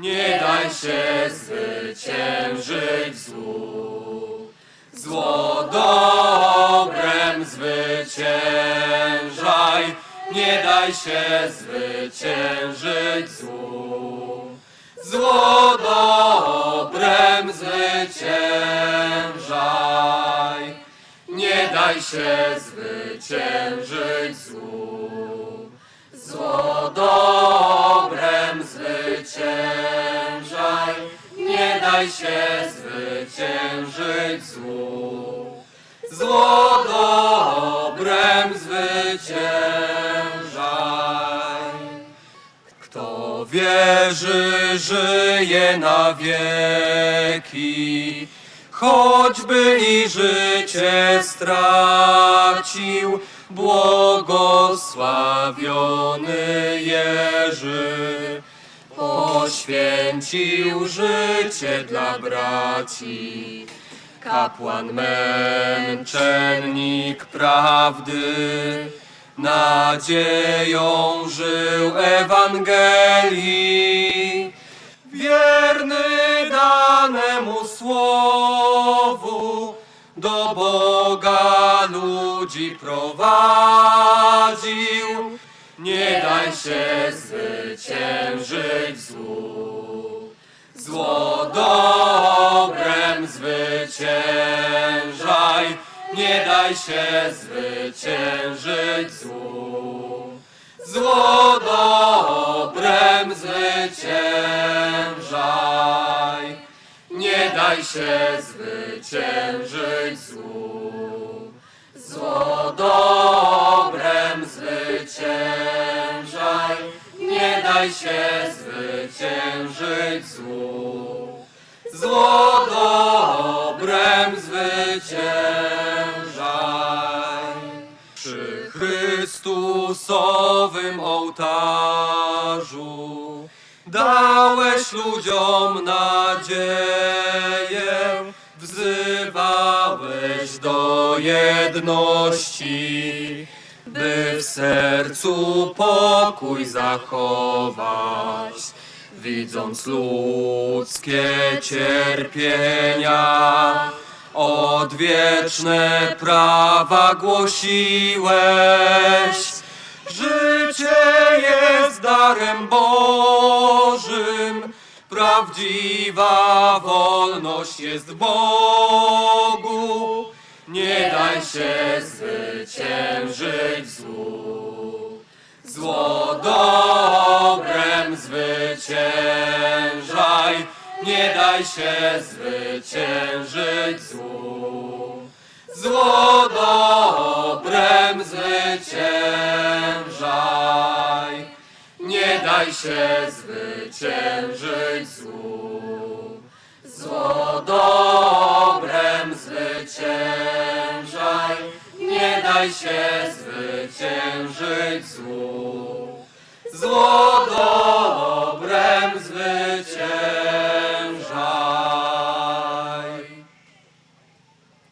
nie daj się zwyciężyć złu. Zło dobrem zwyciężaj, nie daj się zwyciężyć złu. Zło dobrem zwyciężaj, nie daj się zwyciężyć złu. Się zwyciężyć złu. Zło dobrem zwyciężaj. Kto wierzy, żyje na wieki, choćby i życie stracił, błogosławiony Jerzy. Poświęcił życie dla braci, kapłan męczennik prawdy, nadzieją żył Ewangelii, wierny danemu słowu, do Boga ludzi prowadził. Nie daj się zwyciężyć złu. Zło dobrem zwyciężaj, nie daj się zwyciężyć złu. Zło dobrem zwyciężaj, nie daj się zwyciężyć złu. Daj się zwyciężyć złu. Zło dobrem zwyciężaj. Przy Chrystusowym ołtarzu dałeś ludziom nadzieję, wzywałeś do jedności, by sercu pokój zachować. Widząc ludzkie cierpienia, odwieczne prawa głosiłeś. Życie jest darem Bożym, prawdziwa wolność jest Bogu. Nie daj się zwyciężyć złu. Zło dobrem zwyciężaj, nie daj się zwyciężyć złu. Zło dobrem zwyciężaj, nie daj się zwyciężyć złu. Daj się zwyciężyć złu. Zło